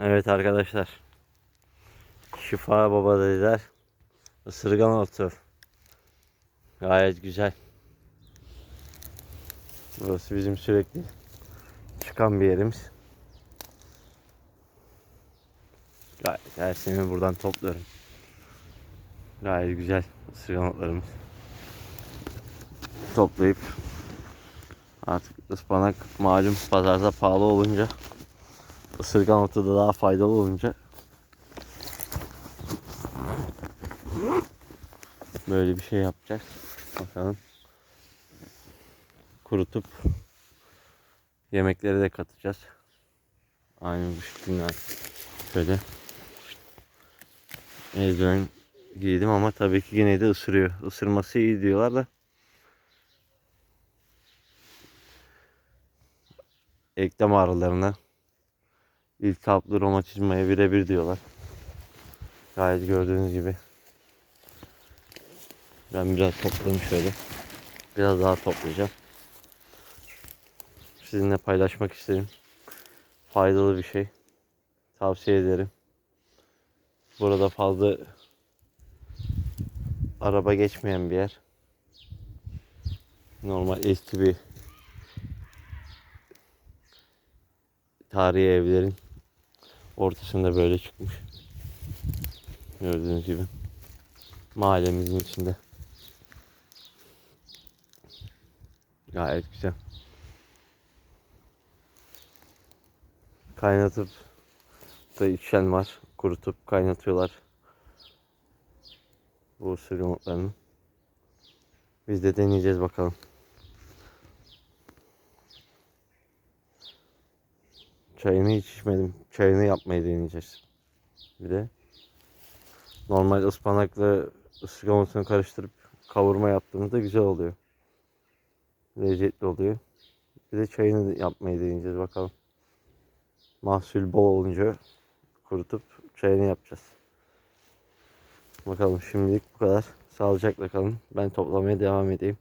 Evet arkadaşlar. Şifa baba dediler. Isırgan otu. Gayet güzel. Burası bizim sürekli çıkan bir yerimiz. Gayet her sene buradan topluyorum. Gayet güzel ısırgan otlarımız. Toplayıp artık ıspanak malum pazarda pahalı olunca ısırgan otu da daha faydalı olunca böyle bir şey yapacağız. Bakalım. Kurutup yemekleri de katacağız. Aynı bu şekilde şöyle eldiven giydim ama tabii ki yine de ısırıyor. Isırması iyi diyorlar da eklem ağrılarına iltihaplı romatizmaya birebir diyorlar. Gayet gördüğünüz gibi. Ben biraz topladım şöyle. Biraz daha toplayacağım. Sizinle paylaşmak isterim. Faydalı bir şey. Tavsiye ederim. Burada fazla araba geçmeyen bir yer. Normal eski bir tarihi evlerin ortasında böyle çıkmış. Gördüğünüz gibi. Mahallemizin içinde. Gayet güzel. Kaynatıp da içen var. Kurutup kaynatıyorlar. Bu ısırgan otlarını. Biz de deneyeceğiz bakalım. Çayını hiç içmedim. Çayını yapmayı deneyeceğiz. Bir de normal ıspanakla otunu karıştırıp kavurma yaptığımızda güzel oluyor. Lezzetli oluyor. Bir de çayını yapmayı deneyeceğiz bakalım. Mahsul bol olunca kurutup çayını yapacağız. Bakalım şimdilik bu kadar. Sağlıcakla kalın. Ben toplamaya devam edeyim.